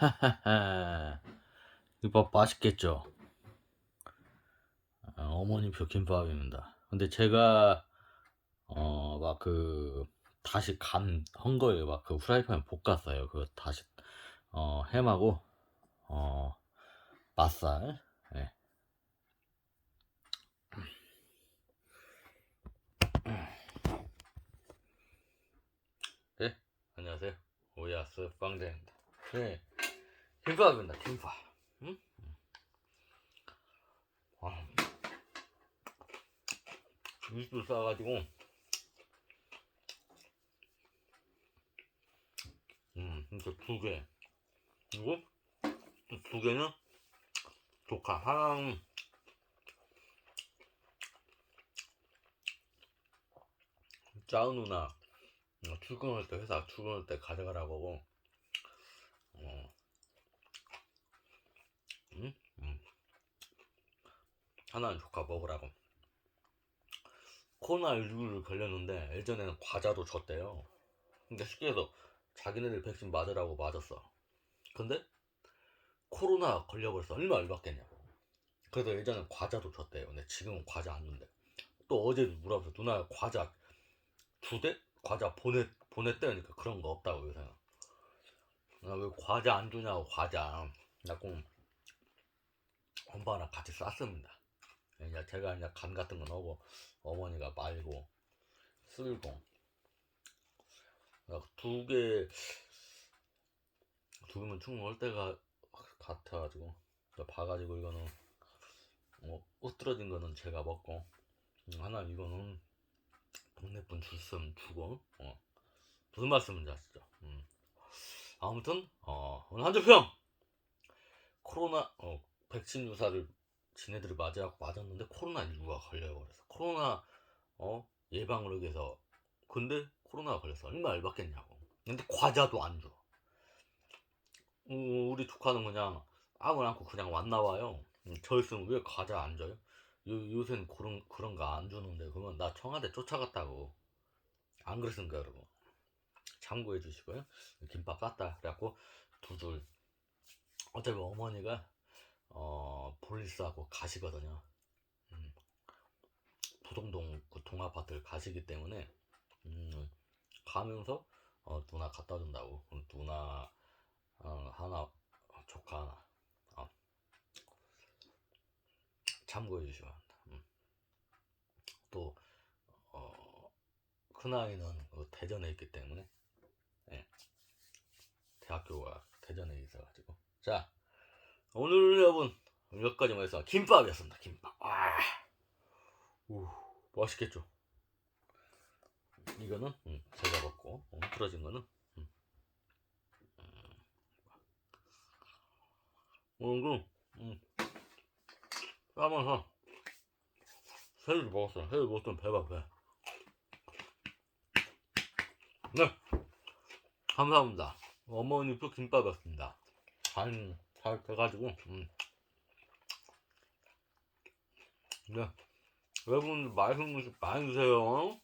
이거 맛있겠죠? 아, 어머니표 김밥입니다. 근데 제가 어 막 그 다시 간 한 거예요. 막 그 후라이팬에 볶았어요. 그 다시 어 햄하고 어 맛살. 예. 네, 안녕하세요. 오야스 빵대입니다. 네, 김밥입니다. 김밥. 응? 아, 육수 싸가지고 음, 이렇게 두 개. 그리고 또 두 개는 조카. 하나는 짜은 누나 어, 출근할 때 회사 출근할 때 가져가라고 하고 어, 음? 음. 하나는 조카 먹으라고. 코로나19를 걸렸는데 예전에는 과자도 줬대요. 그러니까 쉽게 해서 자기네들 백신 맞으라고 맞았어. 근데 코로나 걸려버려서 얼마 열받겠냐고 그래서 예전엔 과자도 줬대요. 근데 지금은 과자 안 준대. 또 어제도 물어봐서 누나 과자 주대? 과자 보냈, 보냈다니까 그런 거 없다고 요새는. 나왜 과자 안 주냐고 과자. 나꼭 엄마랑 같이 쌌습니다 이제 제가 이제 간 같은 거 넣고 어머니가 말고 쓸고 두 개 두 개면 충분할 때가 같아가지고 봐가지고 이거는 뭐 으스러진 거는 제가 먹고 음, 하나 이거는 동네 분 줄쓰면 주고 어. 무슨 말씀인지 아시죠? 음. 아무튼 어, 오늘 한줄평 코로나 어, 백신 주사를 지네들이 맞아갖고 맞았는데 코로나 19가 걸려버려서 코로나 어, 예방을 위해서 근데 코로나가 걸려서 얼마 열받겠냐고 근데 과자도 안 줘. 어, 우리 조카는 그냥 아무나 않고 그냥 왔나 봐요. 음, 저 있으면 왜 과자 안 줘요? 요, 요새는 그런, 그런 거 안 주는데, 그러면 나 청와대 쫓아갔다고. 안 그랬습니까, 여러분? 참고해 주시고요. 김밥 쌌다. 그래갖고, 두 줄. 어차피 어머니가, 어, 볼리스하고 가시거든요. 음, 부동동 그 동아파트를 가시기 때문에, 음, 가면서, 어, 누나 갖다 준다고. 누나, 어, 하나, 조카 하나. 어. 참고해 주시기 바랍니다. 음. 또, 어, 큰아이는 그 대전에 있기 때문에, 예. 대학교가 대전에 있어가지고. 자, 오늘 여러분, 여기까지만 해서 김밥이었습니다. 김밥. 아, 우, 맛있겠죠? 이거는 음, 제가 먹고, 음, 틀어진 거는, 음. 음. 오늘 음, 싸면서 새우를 먹었어요. 새우 먹었더니 배가 배. 네. 감사합니다. 어머니표 김밥이었습니다. 잘, 잘 돼가지고, 음. 네. 여러분, 맛있는 음식 많이 드세요. 음.